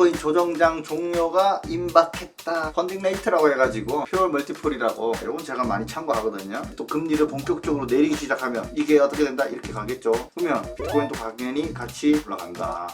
비트코인 조정장 종료가 임박했다. 펀딩 레이트라고 해가지고 퓨얼 멀티플이라고 이건 제가 많이 참고하거든요. 또 금리를 본격적으로 내리기 시작하면 이게 어떻게 된다 이렇게 가겠죠. 그러면 비트코인도 당연히 같이 올라간다.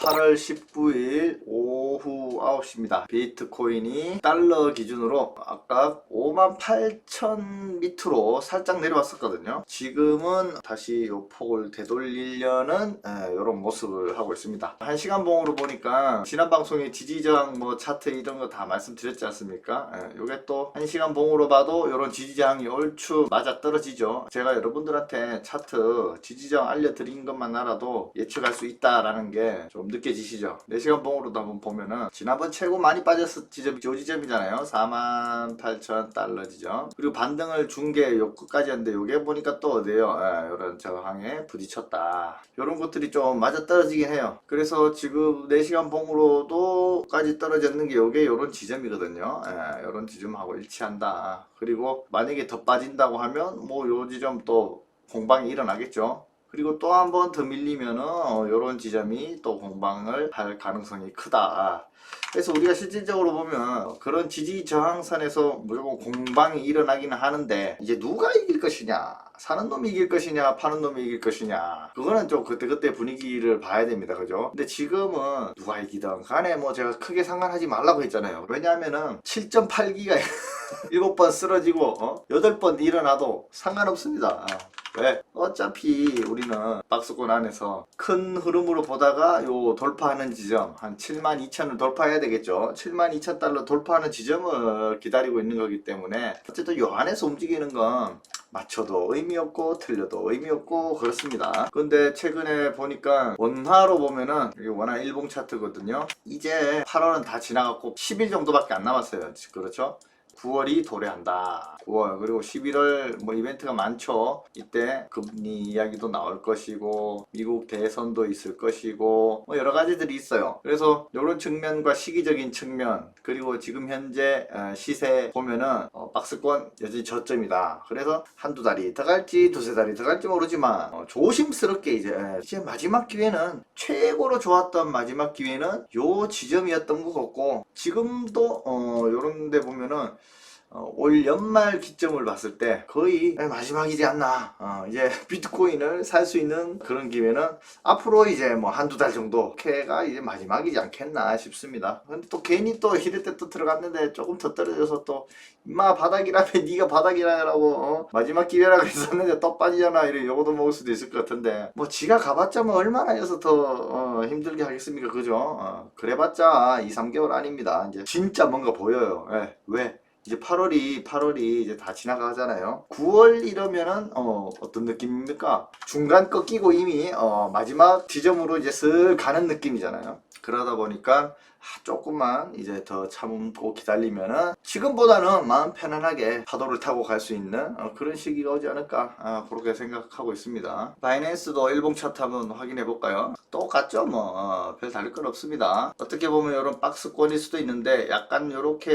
8월 19일 오후 9시입니다. 비트코인이 달러 기준으로 아까 58,000 밑으로 살짝 내려왔었거든요. 지금은 다시 요 폭을 되돌리려는 이런 모습을 하고 있습니다. 한 시간 봉으로 보니까 지난 방송에 지지저항 뭐 차트 이런 거 다 말씀드렸지 않습니까? 예, 요게 또 한 시간 봉으로 봐도 이런 지지저항이 얼추 맞아 떨어지죠. 제가 여러분들한테 차트 지지저항 알려드린 것만 알아도 예측할 수 있다라는 게좀 느껴지시죠? 4시간 봉으로도 한번 보면은 지난번 최고 많이 빠졌을 지점이 요 지점이잖아요. 48,000 달러 지점. 그리고 반등을 준 게 요 끝까지였는데 요게 보니까 또 어디에요? 예, 요런 저항에 부딪혔다. 요런 것들이 좀 맞아 떨어지긴 해요. 그래서 지금 4시간 봉으로도 까지 떨어졌는 게 요게 요런 지점이거든요. 예, 요런 지점하고 일치한다. 그리고 만약에 더 빠진다고 하면 뭐 요 지점 또 공방이 일어나겠죠. 그리고 또 한 번 더 밀리면은 어, 요런 지점이 또 공방을 할 가능성이 크다. 그래서 우리가 실질적으로 보면 그런 지지 저항선에서 무조건 공방이 일어나기는 하는데 이제 누가 이길 것이냐? 사는 놈이 이길 것이냐? 파는 놈이 이길 것이냐? 그거는 좀 그때그때 분위기를 봐야 됩니다. 그죠? 근데 지금은 누가 이기든 간에 뭐 제가 크게 상관하지 말라고 했잖아요. 왜냐하면은 7.8기가 7번 쓰러지고 어? 8번 일어나도 상관없습니다 왜? 어차피 우리는 박스권 안에서 큰 흐름으로 보다가 요 돌파하는 지점 한 7만 2천을 돌파해야 되겠죠 7만 2천 달러 돌파하는 지점을 기다리고 있는 거기 때문에 어쨌든 요 안에서 움직이는 건 맞춰도 의미 없고 틀려도 의미 없고 그렇습니다. 근데 최근에 보니까 원화로 보면은 이게 원화 일봉 차트거든요. 이제 8월은 다 지나갔고 10일 정도밖에 안 남았어요. 그렇죠? 9월이 도래한다. 9월 그리고 11월 뭐 이벤트가 많죠. 이때 금리 이야기도 나올 것이고 미국 대선도 있을 것이고 뭐 여러 가지들이 있어요. 그래서 이런 측면과 시기적인 측면 그리고 지금 현재 어, 시세 보면은 어, 박스권 여전히 저점이다. 그래서 한두 달이 더 갈지 두세 달이 더 갈지 모르지만 어, 조심스럽게 이제 이제 마지막 기회는 최고로 좋았던 마지막 기회는 요 지점이었던 것 같고 지금도 어 요런 데 보면은 어, 올 연말 기점을 봤을 때 거의 마지막이지 않나. 어, 이제 비트코인을 살 수 있는 그런 기회는 앞으로 이제 뭐 한두 달 정도 캐가 이제 마지막이지 않겠나 싶습니다. 근데 또 괜히 또 히레 때또 들어갔는데 조금 더 떨어져서 또 임마 바닥이라면 네가 바닥이라고 어? 마지막 기회라고 했었는데 또 빠지잖아 이런 요거도 먹을 수도 있을 것 같은데 뭐 지가 가봤자 뭐 얼마나 해서 더 어, 힘들게 하겠습니까 그죠? 어, 그래봤자 2, 3개월 아닙니다. 이제 진짜 뭔가 보여요. 예, 왜? 이제 8월이 8월이 이제 다 지나가잖아요. 9월 이러면은 어 어떤 느낌입니까? 중간 꺾이고 이미 어 마지막 지점으로 이제 슬 가는 느낌이잖아요. 그러다 보니까 아, 조금만 이제 더 참고 기다리면은 지금보다는 마음 편안하게 파도를 타고 갈 수 있는 어, 그런 시기가 오지 않을까 아, 그렇게 생각하고 있습니다. 바이낸스도 일봉 차트 한번 확인해 볼까요? 똑같죠 뭐 어, 별 다를 건 없습니다. 어떻게 보면 이런 박스권일 수도 있는데 약간 요렇게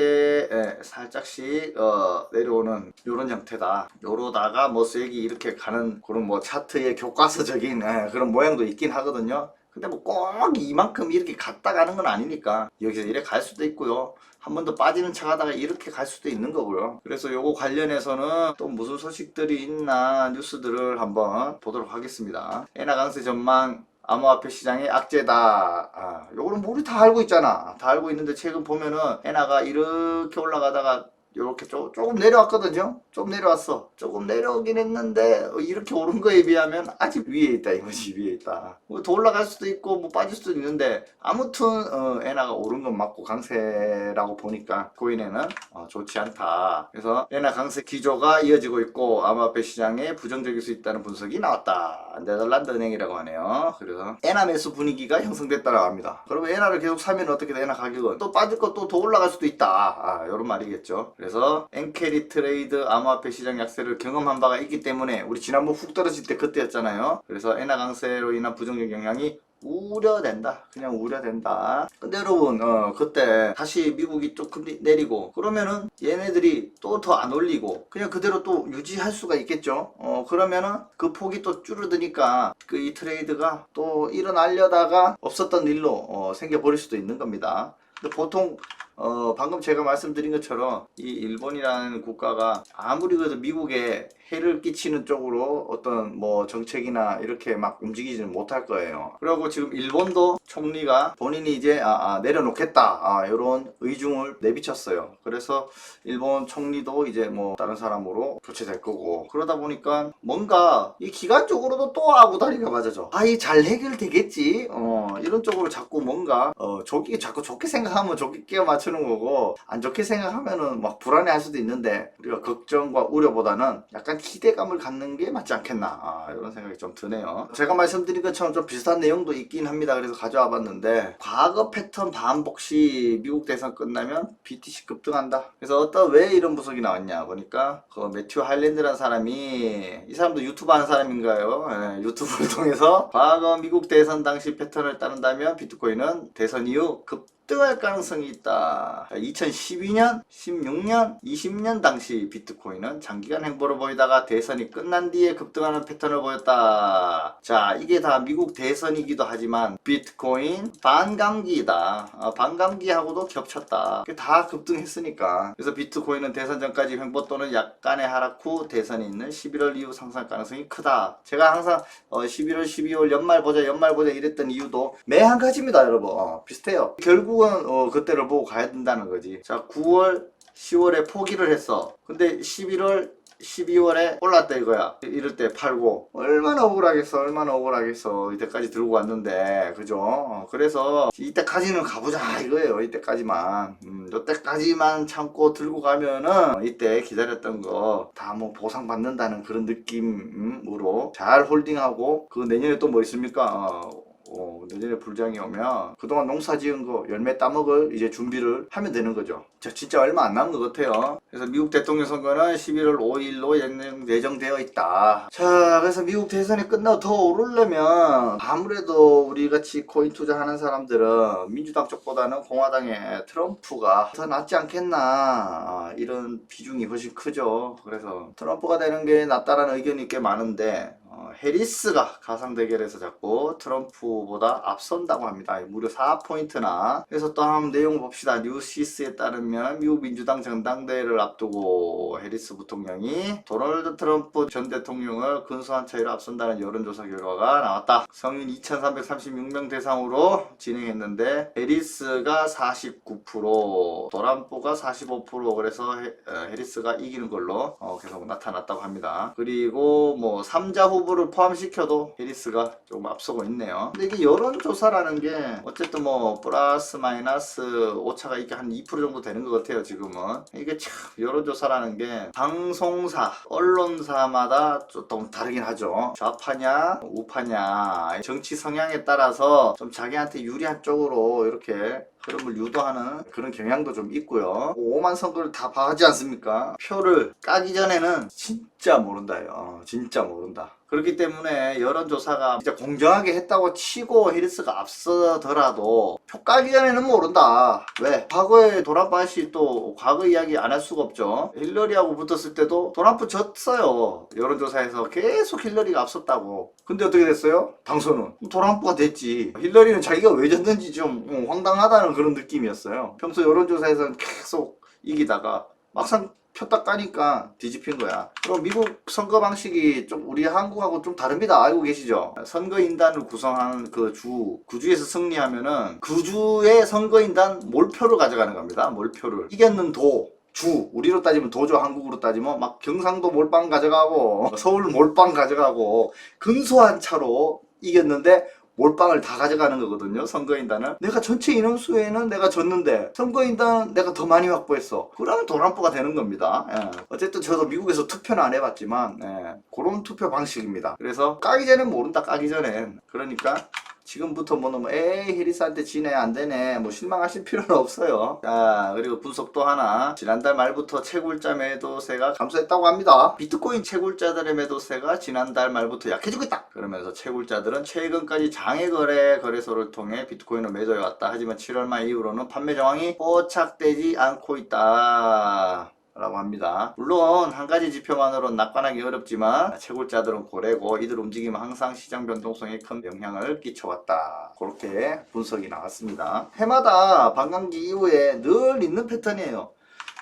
예, 살짝씩 어, 내려오는 요런 형태다. 요러다가 뭐 수액이 이렇게 가는 그런 뭐 차트의 교과서적인 예, 그런 모양도 있긴 하거든요. 근데 뭐 꼭 이만큼 이렇게 갔다 가는 건 아니니까 여기서 이렇게 갈 수도 있고요. 한 번 더 빠지는 척 하다가 이렇게 갈 수도 있는 거고요. 그래서 요거 관련해서는 또 무슨 소식들이 있나 뉴스들을 한번 보도록 하겠습니다. 에나 강세 전망 암호화폐 시장의 악재다. 아, 요거는 뭐 우리 다 알고 있잖아. 다 알고 있는데 최근 보면은 에나가 이렇게 올라가다가 요렇게 조, 조금 내려왔거든요. 좀 내려왔어. 조금 내려오긴 했는데 어, 이렇게 오른 거에 비하면 아직 위에 있다 이거지 위에 있다. 뭐 더 올라갈 수도 있고 뭐 빠질 수도 있는데 아무튼 어, 에나가 오른 건 맞고 강세라고 보니까 코인에는 어, 좋지 않다. 그래서 에나 강세 기조가 이어지고 있고 암호화폐 시장에 부정적일 수 있다는 분석이 나왔다. 네덜란드 은행이라고 하네요. 그래서 에나 매수 분위기가 형성됐다고 합니다. 그러면 에나를 계속 사면 어떻게 돼? 에나 가격은 또 빠질 것또더 올라갈 수도 있다. 아, 이런 말이겠죠. 그래서 엔캐리 트레이드 암호화폐 시장 약세를 경험한 바가 있기 때문에 우리 지난번 훅 떨어질 때 그때였잖아요. 그래서 엔화 강세로 인한 부정적 영향이 우려된다. 그냥 우려된다. 근데 여러분, 어, 그때 다시 미국이 또 금리 내리고 그러면은 얘네들이 또 더 안 올리고 그냥 그대로 또 유지할 수가 있겠죠. 어, 그러면은 그 폭이 또 줄어드니까 그 이 트레이드가 또 일어나려다가 없었던 일로 어, 생겨버릴 수도 있는 겁니다. 근데 보통 어, 방금 제가 말씀드린 것처럼 이 일본이라는 국가가 아무리 그래도 미국에 해를 끼치는 쪽으로 어떤 뭐 정책이나 이렇게 막 움직이지는 못할 거예요. 그리고 지금 일본도 총리가 본인이 이제 아, 아, 내려놓겠다 아, 이런 의중을 내비쳤어요. 그래서 일본 총리도 이제 뭐 다른 사람으로 교체될 거고 그러다 보니까 뭔가 이 기간적으로도 또 아구다리가 맞아져. 아이 잘 해결되겠지. 어, 이런 쪽으로 자꾸 뭔가 어, 좋게 자꾸 좋게 생각하면 좋게 끼워 맞추는 거고 안 좋게 생각하면은 막 불안해할 수도 있는데 우리가 걱정과 우려보다는 약간 기대감을 갖는 게 맞지 않겠나 아, 이런 생각이 좀 드네요. 제가 말씀드린 것처럼 좀 비슷한 내용도 있긴 합니다. 그래서 가져와 봤는데 과거 패턴 반복 시 미국 대선 끝나면 BTC 급등한다. 그래서 어떤 왜 이런 분석이 나왔냐 보니까 그 매튜 하일랜드라는 사람이 이 사람도 유튜브 하는 사람인가요? 예, 유튜브를 통해서 과거 미국 대선 당시 패턴을 따른다면 비트코인은 대선 이후 급 급등할 가능성이 있다. 2012년, 16년, 20년 당시 비트코인은 장기간 행보를 보이다가 대선이 끝난 뒤에 급등하는 패턴을 보였다. 자, 이게 다 미국 대선이기도 하지만 비트코인 반감기이다. 아, 반감기하고도 겹쳤다. 다 급등했으니까. 그래서 비트코인은 대선 전까지 횡보 또는 약간의 하락 후 대선이 있는 11월 이후 상승할 가능성이 크다. 제가 항상 어, 11월, 12월 연말 보자, 연말 보자 이랬던 이유도 매 한 가지입니다, 여러분. 어, 비슷해요. 결국 은 어, 그때를 보고 가야 된다는 거지. 자, 9월, 10월에 포기를 했어. 근데 11월, 12월에 올랐다 이거야. 이럴 때 팔고 얼마나 억울하겠어, 얼마나 억울하겠어. 이때까지 들고 왔는데, 그죠? 어, 그래서 이때까지는 가보자 이거예요. 이때까지만, 음, 이때까지만 참고 들고 가면은 이때 기다렸던 거 다 뭐 보상 받는다는 그런 느낌으로 잘 홀딩하고 그 내년에 또 뭐 있습니까? 어, 어, 내년에 불장이 오면 그동안 농사 지은 거 열매 따먹을 이제 준비를 하면 되는 거죠. 자, 진짜 얼마 안 남은 것 같아요. 그래서 미국 대통령 선거는 11월 5일로 예정, 예정되어 있다. 자, 그래서 미국 대선이 끝나고 더 오르려면 아무래도 우리 같이 코인 투자하는 사람들은 민주당 쪽보다는 공화당의 트럼프가 더 낫지 않겠나 아, 이런 비중이 훨씬 크죠. 그래서 트럼프가 되는 게 낫다라는 의견이 꽤 많은데 어, 해리스가 가상 대결에서 자꾸 트럼프보다 앞선다고 합니다. 무려 4포인트나. 그래서 또 한번 내용 봅시다. 뉴시스에 따르면 미국 민주당 전당대회를 앞두고 해리스 부통령이 도널드 트럼프 전 대통령을 근소한 차이로 앞선다는 여론조사 결과가 나왔다. 성인 2,336명 대상으로 진행했는데 해리스가 49%, 도람프가 45% 그래서 해, 어, 해리스가 이기는 걸로 어, 계속 나타났다고 합니다. 그리고 뭐 3자 후보를 포함시켜도 해리스가 조금 앞서고 있네요. 근데 이게 여론조사라는 게 어쨌든 뭐 플러스 마이너스 오차가 이게 한 2% 정도 되는 것 같아요 지금은. 이게 참 여론조사라는 게 방송사, 언론사마다 좀 다르긴 하죠. 좌파냐 우파냐 정치 성향에 따라서 좀 자기한테 유리한 쪽으로 이렇게 흐름을 유도하는 그런 경향도 좀 있고요. 오만 선거를 다 봐하지 않습니까? 표를 까기 전에는 진짜 모른다요. 어, 진짜 모른다. 그렇기 때문에 여론조사가 진짜 공정하게 했다고 치고 힐스가 앞서더라도 표 까기 전에는 모른다. 왜? 과거에 도라파 씨또 과거 이야기 안 할 수가 없죠. 힐러리하고 붙었을 때도 도라프 졌어요. 여론조사에서 계속 힐러리가 앞섰다고. 근데 어떻게 됐어요? 당선은 도라프가 됐지. 힐러리는 자기가 왜 졌는지 좀 어, 황당하다는 그런 느낌이었어요. 평소 여론조사에서는 계속 이기다가 막상 폈다 까니까 뒤집힌 거야. 그럼 미국 선거 방식이 좀 우리 한국하고 좀 다릅니다. 알고 계시죠? 선거인단을 구성하는 그 주, 구주에서 승리하면은 그 주의 선거인단 몰표를 가져가는 겁니다. 몰표를. 이겼는 도, 주 우리로 따지면 도죠 한국으로 따지면 막 경상도 몰빵 가져가고 서울 몰빵 가져가고 근소한 차로 이겼는데 몰빵을 다 가져가는 거거든요 선거인단은. 내가 전체 인원수에는 내가 졌는데 선거인단은 내가 더 많이 확보했어. 그러면 도란프가 되는 겁니다. 예. 어쨌든 저도 미국에서 투표는 안 해봤지만 예. 그런 투표 방식입니다. 그래서 까기 전엔 모른다 까기 전엔. 그러니까 지금부터 뭐 너무 에이 히리스한테 지네 안 되네 뭐 실망하실 필요는 없어요. 자 그리고 분석도 하나 지난달 말부터 채굴자 매도세가 감소했다고 합니다. 비트코인 채굴자들의 매도세가 지난달 말부터 약해지고 있다. 그러면서 채굴자들은 최근까지 장외 거래 거래소를 통해 비트코인을 매도해 왔다. 하지만 7월 말 이후로는 판매 정황이 포착되지 않고 있다. 라고 합니다. 물론 한 가지 지표만으로 낙관하기 어렵지만 채굴자들은 고래고 이들 움직임은 항상 시장 변동성에 큰 영향을 끼쳐왔다. 그렇게 분석이 나왔습니다. 해마다 반감기 이후에 늘 있는 패턴이에요.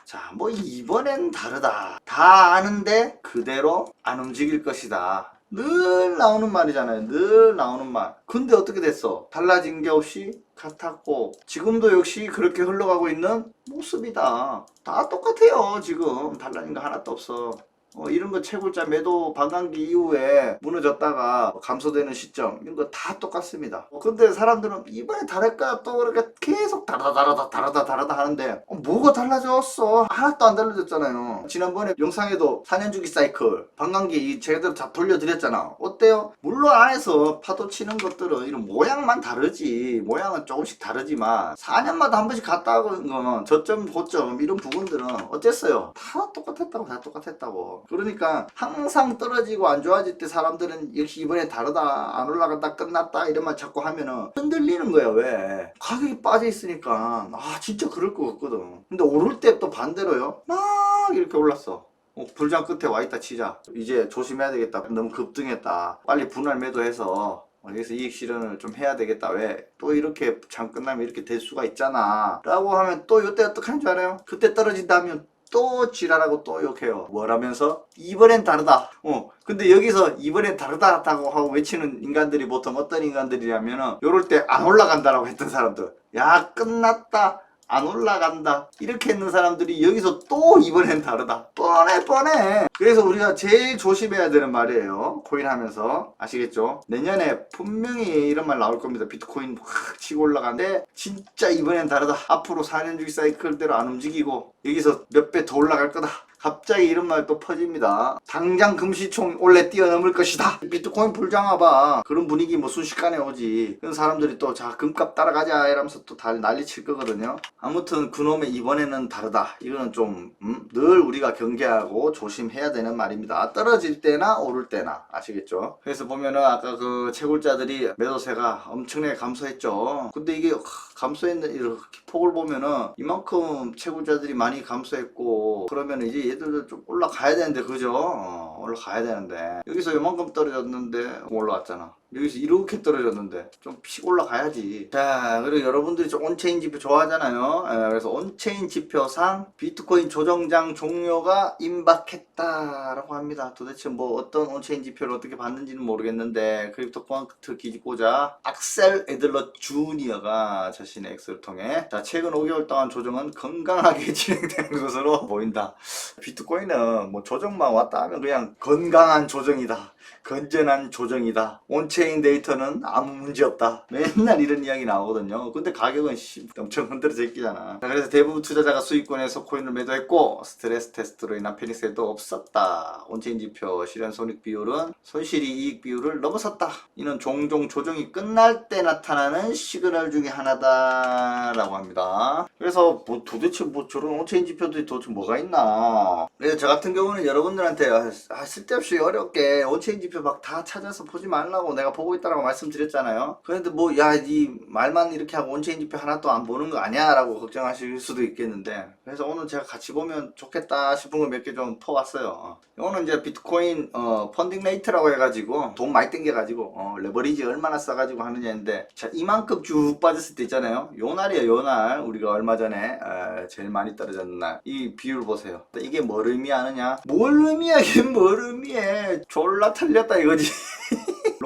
자, 뭐 이번엔 다르다. 다 아는데 그대로 안 움직일 것이다. 늘 나오는 말이잖아요. 늘 나오는 말. 근데 어떻게 됐어? 달라진 게 없이 같았고 지금도 역시 그렇게 흘러가고 있는 모습이다. 다 똑같아요. 지금 달라진 거 하나도 없어. 어, 이런 거 채굴자 매도 반감기 이후에 무너졌다가 감소되는 시점 이런 거 다 똑같습니다. 어, 근데 사람들은 이번에 다를까 또 그렇게 계속 다르다 다르다 다르다 다르다 하는데 어, 뭐가 달라졌어? 하나도 안 달라졌잖아요. 지난번에 영상에도 4년 주기 사이클 반감기 이 제대로 다 돌려드렸잖아. 어때요? 물론 안에서 파도 치는 것들은 이런 모양만 다르지 모양은 조금씩 다르지만 4년마다 한 번씩 갔다 오는 거는 저점 고점 이런 부분들은 어땠어요? 다 똑같았다고 다 똑같았다고. 그러니까 항상 떨어지고 안 좋아질 때 사람들은 역시 이번에 다르다 안 올라간다 끝났다 이런 말 자꾸 하면은 흔들리는 거야 왜? 가격이 빠져 있으니까. 아 진짜 그럴 것 같거든. 근데 오를 때 또 반대로요. 막 이렇게 올랐어. 어, 불장 끝에 와 있다 치자. 이제 조심해야 되겠다. 너무 급등했다. 빨리 분할 매도해서 어, 여기서 이익 실현을 좀 해야 되겠다. 왜? 또 이렇게 장 끝나면 이렇게 될 수가 있잖아. 라고 하면 또 이때 어떡하는 줄 알아요? 그때 떨어진다면 또 지랄하고 또 욕해요. 뭐라면서? 이번엔 다르다. 어. 근데 여기서 이번엔 다르다고 하고 외치는 인간들이 보통 어떤 인간들이냐면은 요럴 때 안 올라간다라고 했던 사람들. 야, 끝났다. 안 올라간다. 이렇게 했는 사람들이 여기서 또 이번엔 다르다. 뻔해, 뻔해. 그래서 우리가 제일 조심해야 되는 말이에요. 코인 하면서. 아시겠죠? 내년에 분명히 이런 말 나올 겁니다. 비트코인 확 치고 올라가는데 진짜 이번엔 다르다. 앞으로 4년 주기 사이클대로 안 움직이고 여기서 몇 배 더 올라갈 거다. 갑자기 이런 말 또 퍼집니다. 당장 금시총 올해 뛰어넘을 것이다. 비트코인 불장화봐. 그런 분위기 뭐 순식간에 오지. 그런 사람들이 또 자 금값 따라가자 이러면서 또 다 난리 칠 거거든요. 아무튼 그놈의 이번에는 다르다. 이거는 좀 음, 늘 우리가 경계하고 조심해야 되는 말입니다. 떨어질 때나 오를 때나 아시겠죠? 그래서 보면은 아까 그 채굴자들이 매도세가 엄청나게 감소했죠. 근데 이게 감소했는 이렇게 폭을 보면은 이만큼 채굴자들이 많이 감소했고 그러면 이제 얘들도 좀 올라가야 되는데 그죠? 어, 올라가야 되는데 여기서 이만큼 떨어졌는데 올라왔잖아. 여기서 이렇게 떨어졌는데 좀 픽 올라가야지. 자, 그리고 여러분들이 좀 온체인 지표 좋아하잖아요. 예, 그래서 온체인 지표상 비트코인 조정장 종료가 임박했다 라고 합니다. 도대체 뭐 어떤 온체인 지표를 어떻게 봤는지는 모르겠는데 크립토 퀀트 기지고자 악셀 에들러 주니어가 자신의 엑스를 통해 자, 최근 5개월 동안 조정은 건강하게 진행되는 것으로 보인다. 비트코인은 뭐 조정만 왔다 하면 그냥 건강한 조정이다. 건전한 조정이다. 온체인 데이터는 아무 문제 없다. 맨날 이런 이야기 나오거든요. 근데 가격은 씨, 엄청 흔들어져 있잖아. 그래서 대부분 투자자가 수익권에서 코인을 매도했고 스트레스 테스트로 인한 패닉세도 없었다. 온체인 지표 실현 손익 비율은 손실이 이익 비율을 넘어섰다. 이는 종종 조정이 끝날 때 나타나는 시그널 중에 하나다라고 합니다. 그래서 뭐 도대체 뭐 저런 온체인 지표들이 도대체 뭐가 있나? 그래서 저 같은 경우는 여러분들한테 쓸데없이 어렵게 온체인 지표 막 다 찾아서 보지 말라고 내가 보고 있다라고 말씀드렸잖아요. 그런데 뭐 야 이 말만 이렇게 하고 온체인 지표 하나도 안 보는 거 아니야 라고 걱정하실 수도 있겠는데 그래서 오늘 제가 같이 보면 좋겠다 싶은 거 몇 개 좀 퍼왔어요. 어. 이거는 이제 비트코인 어, 펀딩 레이트라고 해가지고 돈 많이 땡겨가지고 어, 레버리지 얼마나 써가지고 하느냐인데 자 이만큼 쭉 빠졌을 때 있잖아요. 요 날이에요. 요 날 우리가 얼마 전에 에, 제일 많이 떨어졌는 날 이 비율 보세요. 이게 뭘 의미하느냐? 뭘 의미하긴 뭘 의미해? 졸라 틀렸다 이거지.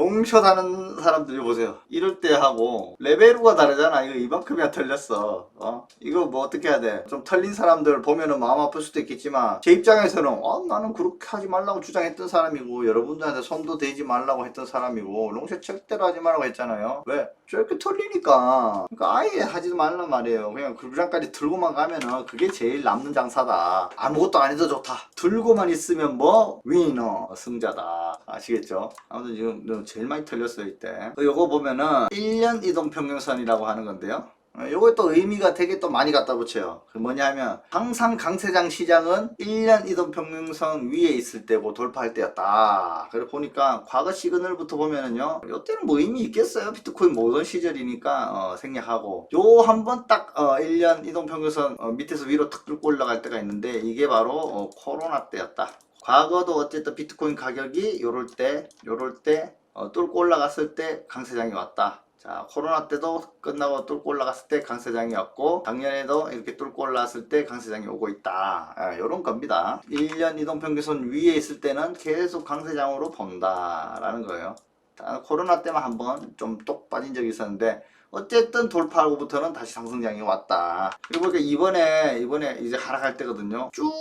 롱숏 하는 사람들 보세요. 이럴 때 하고 레벨우가 다르잖아. 이거 이만큼이야 털렸어. 어? 이거 뭐 어떻게 해야 돼? 좀 털린 사람들 보면은 마음 아플 수도 있겠지만 제 입장에서는 어, 나는 그렇게 하지 말라고 주장했던 사람이고 여러분들한테 손도 대지 말라고 했던 사람이고 롱숏 절대로 하지 말라고 했잖아요. 왜? 저렇게 털리니까 그러니까 아예 하지도 말란 말이에요 그냥 불장까지 들고만 가면은 그게 제일 남는 장사다 아무것도 안 해도 좋다 들고만 있으면 뭐 위너 승자다 아시겠죠 아무튼 지금 제일 많이 털렸어요 이때 요거 보면은 1년 이동 평균선이라고 하는 건데요 요거 또 의미가 되게 또 많이 갖다 붙여요. 그 뭐냐면 항상 강세장 시장은 1년 이동 평균선 위에 있을 때고 돌파할 때였다. 그래 보니까 과거 시그널부터 보면은요. 요때는 뭐 의미 있겠어요. 비트코인 모던 시절이니까 어, 생략하고 요 한 번 딱 어, 1년 이동 평균선 어, 밑에서 위로 탁 뚫고 올라갈 때가 있는데 이게 바로 어, 코로나 때였다. 과거도 어쨌든 비트코인 가격이 요럴 때 요럴 때 어, 뚫고 올라갔을 때 강세장이 왔다. 자, 코로나 때도 끝나고 뚫고 올라갔을 때 강세장이 왔고, 작년에도 이렇게 뚫고 올라왔을 때 강세장이 오고 있다. 아, 요런 겁니다. 1년 이동평균선 위에 있을 때는 계속 강세장으로 본다라는 거예요. 자, 코로나 때만 한번 좀 똑 빠진 적이 있었는데, 어쨌든 돌파하고부터는 다시 상승장이 왔다. 그리고 이번에, 이번에 이제 하락할 때거든요. 쭉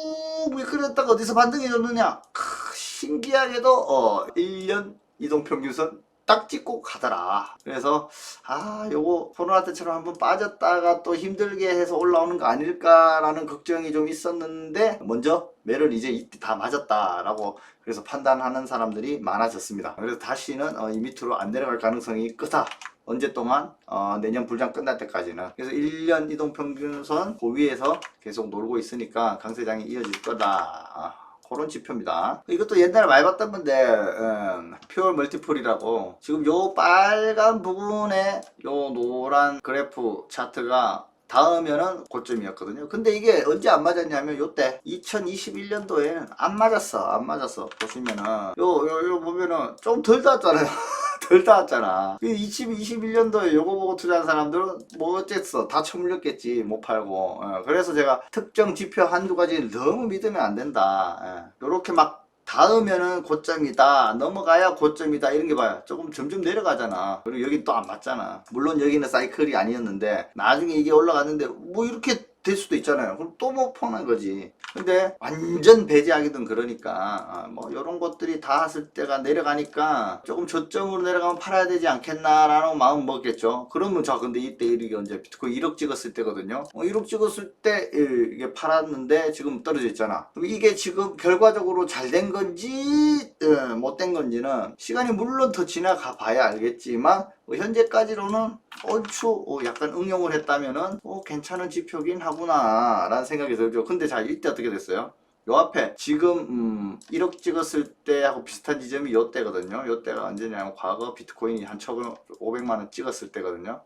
미끄렸다가 어디서 반등이 줬느냐? 크, 신기하게도, 어, 1년 이동평균선 딱 찍고 가더라. 그래서 아 요거 코로나 때처럼 한번 빠졌다가 또 힘들게 해서 올라오는 거 아닐까라는 걱정이 좀 있었는데 먼저 매를 이제 이때 다 맞았다라고 그래서 판단하는 사람들이 많아졌습니다. 그래서 다시는 어, 이 밑으로 안 내려갈 가능성이 크다. 언제 동안 어, 내년 불장 끝날 때까지는 그래서 1년 이동평균선 그 위에서 계속 놀고 있으니까 강세장이 이어질 거다. 아. 그런 지표입니다. 이것도 옛날에 많이 봤던 건데, 음, 퓨어 멀티플이라고. 지금 요 빨간 부분에 요 노란 그래프 차트가 닿으면은 고점이었거든요. 근데 이게 언제 안 맞았냐면 요때 2021년도에는 안 맞았어. 안 맞았어. 보시면은 요 요 요 보면은 좀 덜 닿았잖아요. 덜 닿았잖아. 2021년도에 요거 보고 투자한 사람들은 뭐 어쨌어. 다 처물렸겠지. 못 팔고. 예, 그래서 제가 특정 지표 한두 가지를 너무 믿으면 안 된다. 예, 요렇게 막 닿으면은 고점이다 넘어가야 고점이다 이런 게 봐요. 조금 점점 내려가잖아. 그리고 여기 또 안 맞잖아. 물론 여기는 사이클이 아니었는데 나중에 이게 올라갔는데 뭐 이렇게 될 수도 있잖아요. 그럼 또 못 퍼는 거지. 근데 완전 배제하기든 그러니까 아, 뭐 이런 것들이 닿았을 때가 내려가니까 조금 저점으로 내려가면 팔아야 되지 않겠나라는 마음 먹겠죠. 그러면 저 근데 이때 이게 언제 비트코인 1억 찍었을 때거든요. 어, 1억 찍었을 때 예, 이게 팔았는데 지금 떨어져 있잖아. 이게 지금 결과적으로 잘 된 건지 예, 못된 건지는 시간이 물론 더 지나가 봐야 알겠지만 뭐 현재까지로는 얼추 어, 약간 응용을 했다면은 어, 괜찮은 지표긴 하구나 라는 생각이 들죠. 근데 자 이때 어떻게 됐어요? 요 앞에 지금 음, 1억 찍었을 때하고 비슷한 지점이 요 때거든요. 요 때가 언제냐면 과거 비트코인이 한 1,500만원 찍었을 때거든요.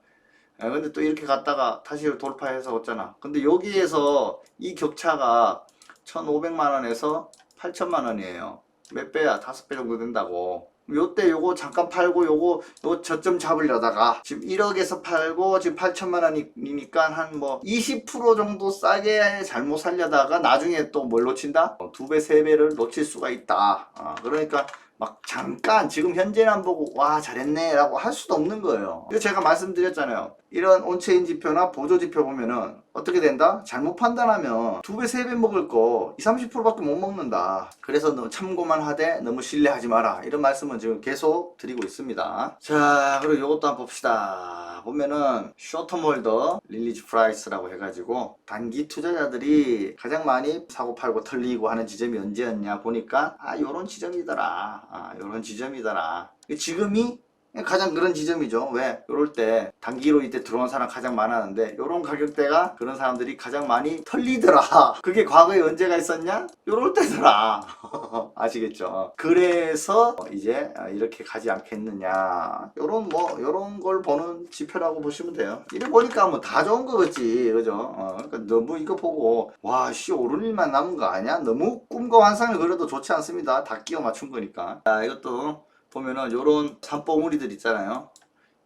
예, 근데 또 이렇게 갔다가 다시 돌파해서 왔잖아. 근데 여기에서 이 격차가 1,500만원에서 8천만원이에요. 몇 배야? 다섯 배 정도 된다고 요때 요거 잠깐 팔고 요거 요 저점 잡으려다가 지금 1억에서 팔고 지금 8천만 원이니까 한 뭐 20% 정도 싸게 잘못 살려다가 나중에 또 뭘 놓친다? 어, 두 배, 세 배를 놓칠 수가 있다. 어, 그러니까 막 잠깐 지금 현재만 보고 와 잘했네 라고 할 수도 없는 거예요. 제가 말씀드렸잖아요. 이런 온체인 지표나 보조 지표 보면은 어떻게 된다? 잘못 판단하면 두 배, 세 배 먹을 거 20, 30%밖에 못 먹는다. 그래서 너무 참고만 하되 너무 신뢰하지 마라. 이런 말씀은 지금 계속 드리고 있습니다. 자, 그리고 이것도 한번 봅시다. 보면은 쇼텀 홀더 릴리즈 프라이스라고 해가지고 단기 투자자들이 가장 많이 사고 팔고 털리고 하는 지점이 언제였냐 보니까 아 요런 지점이더라. 아 요런 지점이더라. 지금이 가장 그런 지점이죠. 왜? 요럴 때 단기로 이때 들어온 사람 가장 많았는데 요런 가격대가 그런 사람들이 가장 많이 털리더라. 그게 과거에 언제가 있었냐? 요럴 때더라. 아시겠죠? 그래서 이제 이렇게 가지 않겠느냐. 요런 뭐 요런 걸 보는 지표라고 보시면 돼요. 이래 보니까 뭐 다 좋은 거겠지. 그죠? 어, 그러니까 너무 이거 보고 와, 씨 오른 일만 남은 거 아니야? 너무 꿈과 환상을 그려도 좋지 않습니다. 다 끼워 맞춘 거니까. 자, 이것도 보면은 요런 산봉우리들 있잖아요.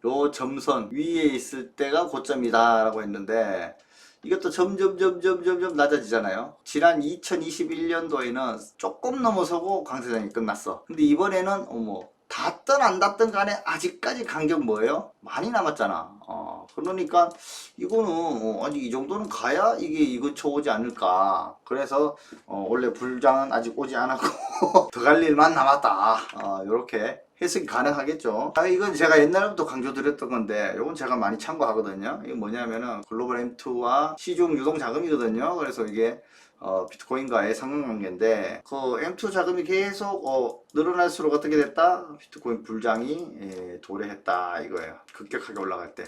요 점선 위에 있을 때가 고점이다 라고 했는데 이것도 점점 점점 점점 낮아지잖아요. 지난 2021년도에는 조금 넘어서고 강세장이 끝났어. 근데 이번에는 어머 닿든 안 닿든 간에 아직까지 간격 뭐예요? 많이 남았잖아. 어, 그러니까 이거는 어, 아니 이 정도는 가야 이게 이거 쳐오지 않을까. 그래서 어, 원래 불장은 아직 오지 않았고 더 갈 일만 남았다. 어, 이렇게 해석이 가능하겠죠. 아, 이건 제가 옛날부터 강조드렸던 건데, 이건 제가 많이 참고하거든요. 이게 뭐냐면은 글로벌 M2와 시중 유동 자금이거든요. 그래서 이게 어, 비트코인과의 상관관계인데, 그 M2 자금이 계속 어, 늘어날수록 어떻게 됐다? 비트코인 불장이 예, 도래했다 이거예요. 급격하게 올라갈 때.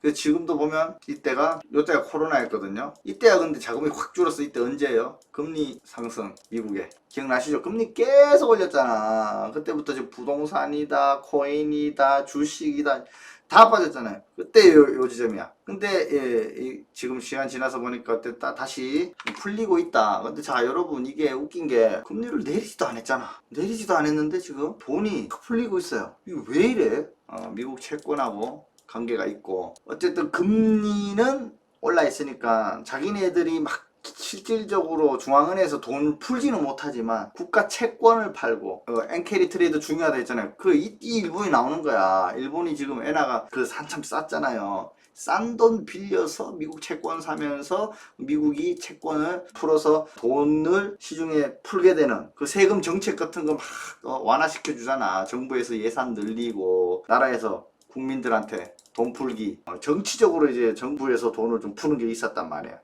그래서 지금도 보면 이때가 이때가 코로나였거든요. 이때가 근데 자금이 확 줄었어. 이때 언제예요? 금리 상승 미국에 기억나시죠? 금리 계속 올렸잖아. 그때부터 지금 부동산이다, 코인이다, 주식이다 다 빠졌잖아요. 그때 요, 요 지점이야. 근데 예, 이- 지금 시간 지나서 보니까 어때 다, 다시 풀리고 있다. 근데 자 여러분 이게 웃긴 게 금리를 내리지도 않았잖아. 내리지도 않았는데 지금 돈이 확 풀리고 있어요. 이거 왜 이래? 어, 미국 채권하고 관계가 있고 어쨌든 금리는 올라 있으니까 자기네들이 막 실질적으로 중앙은행에서 돈 풀지는 못하지만 국가 채권을 팔고 어, 엔캐리 트레이드 중요하다 했잖아요. 그 이 일본이 나오는 거야. 일본이 지금 엔화가 그 한참 쌌잖아요. 싼 돈 빌려서 미국 채권 사면서 미국이 채권을 풀어서 돈을 시중에 풀게 되는 그 세금 정책 같은 거 막 완화시켜 주잖아. 정부에서 예산 늘리고 나라에서 국민들한테 돈 풀기 어, 정치적으로 이제 정부에서 돈을 좀 푸는 게 있었단 말이에요.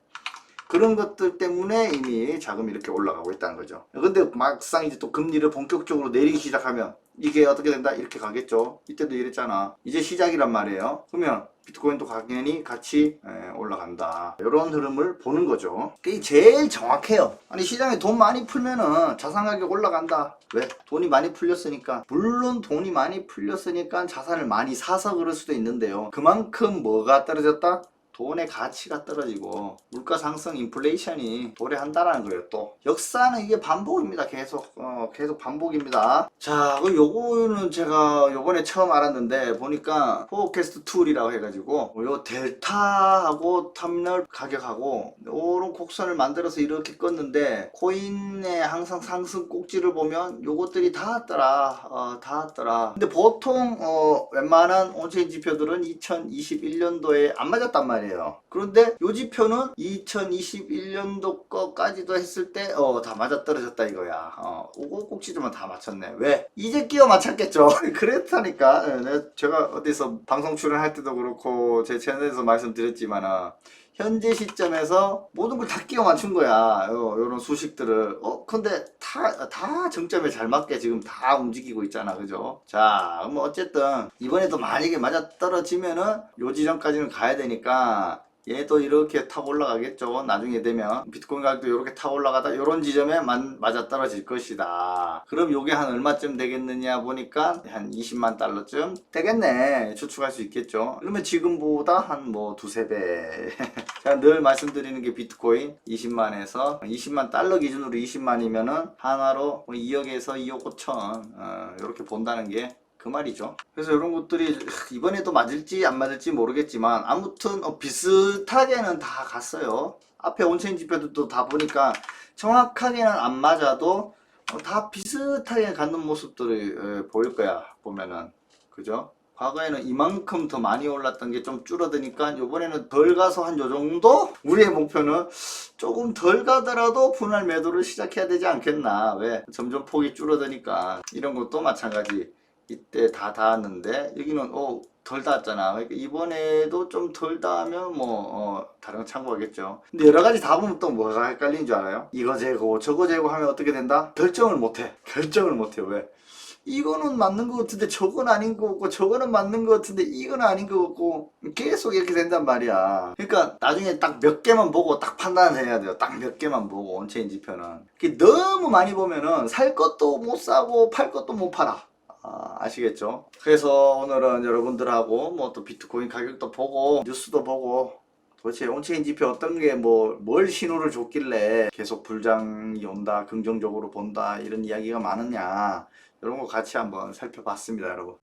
그런 것들 때문에 이미 자금이 이렇게 올라가고 있다는 거죠. 근데 막상 이제 또 금리를 본격적으로 내리기 시작하면 이게 어떻게 된다? 이렇게 가겠죠. 이때도 이랬잖아. 이제 시작이란 말이에요. 그러면 비트코인도 당연히 같이 에, 올라간다. 이런 흐름을 보는 거죠. 그게 제일 정확해요. 아니 시장에 돈 많이 풀면은 자산 가격 올라간다. 왜? 돈이 많이 풀렸으니까. 물론 돈이 많이 풀렸으니까 자산을 많이 사서 그럴 수도 있는데요. 그만큼 뭐가 떨어졌다? 돈의 가치가 떨어지고 물가 상승 인플레이션이 도래한다라는 거예요 또. 역사는 이게 반복입니다. 계속 어, 계속 반복입니다. 자그 요거는 제가 요번에 처음 알았는데 보니까 포캐스트 툴이라고 해가지고 요 델타하고 탐널 가격하고 요런 곡선을 만들어서 이렇게 껐는데 코인의 항상 상승 꼭지를 보면 요것들이 다 왔더라. 어, 다 왔더라. 근데 보통 어, 웬만한 온체인 지표들은 2021년도에 안 맞았단 말이에요 그런데 요 지표는 2021년도 거까지도 했을 때 어 다 맞아 떨어졌다 이거야. 어 오고 꼭지점은 다 맞췄네. 왜? 이제 끼워 맞췄겠죠. 그랬다니까. 예, 내가 제가 어디서 방송 출연할 때도 그렇고 제 채널에서 말씀드렸지만은 현재 시점에서 모든 걸 다 끼워 맞춘 거야. 요, 요런 수식들을. 어, 근데 다, 다 정점에 잘 맞게 지금 다 움직이고 있잖아. 그죠? 자, 그럼 어쨌든, 이번에도 만약에 맞아 떨어지면은 요 지점까지는 가야 되니까, 얘도 이렇게 타고 올라가겠죠. 나중에 되면 비트코인 가격도 이렇게 타고 올라가다 이런 지점에 만, 맞아 떨어질 것이다. 그럼 요게 한 얼마쯤 되겠느냐 보니까 한 20만 달러쯤 되겠네. 추측할 수 있겠죠. 그러면 지금보다 한 뭐 두세 배. 제가 늘 말씀드리는 게 비트코인 20만에서 20만 달러 기준으로 20만이면은 하나로 2억에서 2억 5천 어, 이렇게 본다는 게 그 말이죠. 그래서 이런 것들이 이번에도 맞을지 안 맞을지 모르겠지만 아무튼 어, 비슷하게는 다 갔어요. 앞에 온체인 지표들도 다 보니까 정확하게는 안 맞아도 어, 다 비슷하게 갖는 모습들이 에, 보일 거야 보면은 그죠? 과거에는 이만큼 더 많이 올랐던 게 좀 줄어드니까 이번에는 덜 가서 한 요 정도? 우리의 목표는 조금 덜 가더라도 분할 매도를 시작해야 되지 않겠나 왜? 점점 폭이 줄어드니까 이런 것도 마찬가지 이때 다 닿았는데 여기는 어, 덜 닿았잖아. 그러니까 이번에도 좀 덜 닿으면 뭐 어, 다른 거 참고하겠죠. 근데 여러 가지 다 보면 또 뭐가 헷갈리는 줄 알아요? 이거 재고 저거 재고 하면 어떻게 된다? 결정을 못해. 결정을 못해요. 왜? 이거는 맞는 것 같은데 저건 아닌 것 같고 저거는 맞는 것 같은데 이건 아닌 것 같고 계속 이렇게 된단 말이야. 그러니까 나중에 딱 몇 개만 보고 딱 판단을 해야 돼요. 딱 몇 개만 보고 온체인 지표는. 너무 많이 보면은 살 것도 못 사고 팔 것도 못 팔아 아, 아시겠죠? 그래서 오늘은 여러분들하고 뭐 또 비트코인 가격도 보고 뉴스도 보고 도대체 온체인 지표 어떤 게 뭐 뭘 신호를 줬길래 계속 불장이 온다 긍정적으로 본다 이런 이야기가 많으냐 이런 거 같이 한번 살펴봤습니다 여러분